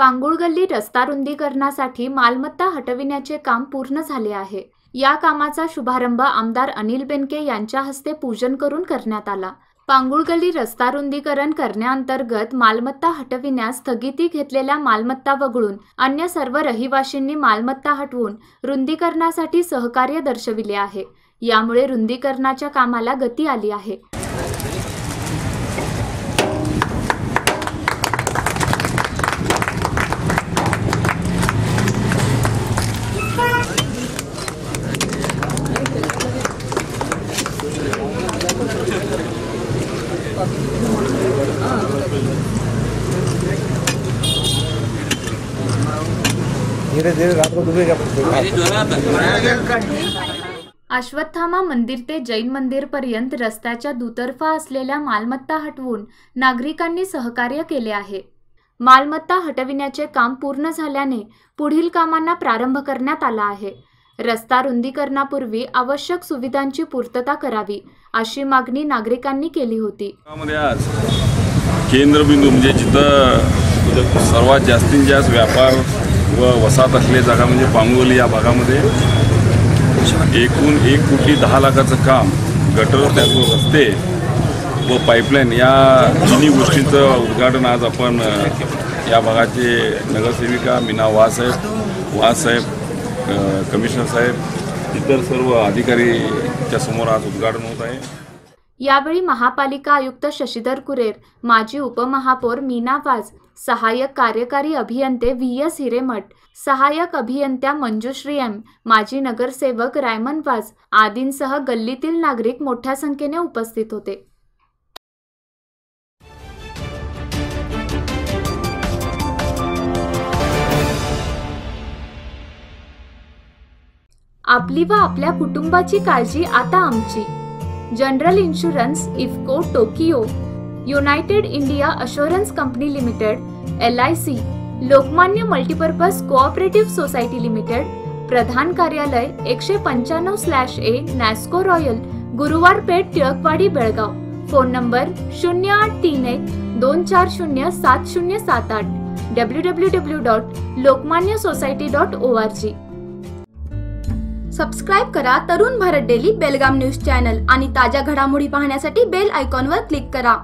पांगुळगल्ली रस्ता रुंदीकरणासाठी मालमत्ता हटविण्याचे काम पूर्ण झाले आहे. या कामाचा शुभारंभ आमदार अनिल बेनके यांच्या हस्ते पूजन करून करण्यात आला. पांगुळगल्ली रस्ता रुंदीकरण करण्याअंतर्गत मालमत्ता हटविण्यास स्थगिती घेतलेल्या मालमत्ता वगळून अन्य सर्व रहिवाशींनी मालमत्ता हटवून रुंदीकरणासाठी सहकार्य दर्शविले आहे. यामुळे रुंदीकरणाच्या कामाला गती आली आहे. धीरे धीरे रात को डूबेगा अश्वत्थामा मंदिर ते जैन मंदिर पर्यंत रस्त्याच्या दुतर्फा असलेल्या मालमत्ता हटवून नागरिकांनी सहकार्य केले आहे. मालमत्ता हटविण्याचे काम पूर्ण झाल्याने पुढील कामांना प्रारंभ करण्यात आला आहे. रस्ता रुंदीकरणापूर्वी आवश्यक सुविधांची पूर्तता करावी अशी मागणी नागरिकांनी केली होती. आज केंद्रबिंदू म्हणजे जिथं सर्वात जास्तीत जास्त व्यापार व वसाहत असलेली जागा म्हणजे पांगोली या भागामध्ये एकूण एक कोटी दहा लाखाचं काम गटर त्याचबरोबर रस्ते व पाईपलाईन या तिन्ही गोष्टींचं उद्घाटन आज आपण या भागाचे नगरसेविका मीना वासाहेब वासाहेब कमिशनर साहेब इतर सर्व अधिकारीच्या समोर आज उद्घाटन होत आहे. यावेळी महापालिका आयुक्त शशीधर कुरेर माजी उपमहापौर मीना वाज सहाय्यक कार्यकारी अभियंते व्ही. एस. हिरेमठ सहाय्यक अभियंत्या मंजुश्री एम माजी नगरसेवक रायमन वाज आदींसह गल्लीतील नागरिक मोठ्या संख्येने उपस्थित होते. आपली व आपल्या कुटुंबाची काळजी आता आमची. General insurance IFFCO Tokio United India assurance company limited L I C Lokmanya multipurpose cooperative society limited प्रधान कार्यालय एकशे पंच्याण्णव स्लॅश ए नॅस्को रॉयल गुरुवार पेठ टिळकवाडी बेळगाव. फोन नंबर शून्य आठ तीन एक दोन चार शून्य सात शून्य सात आठ W W W dot Lokmanya society dot O R G. Subscribe करा Tarun Bharat daily Belgaum news channel आणि ताज्या घडामोडी पाहण्यासाठी बेल आयकॉनवर क्लिक करा.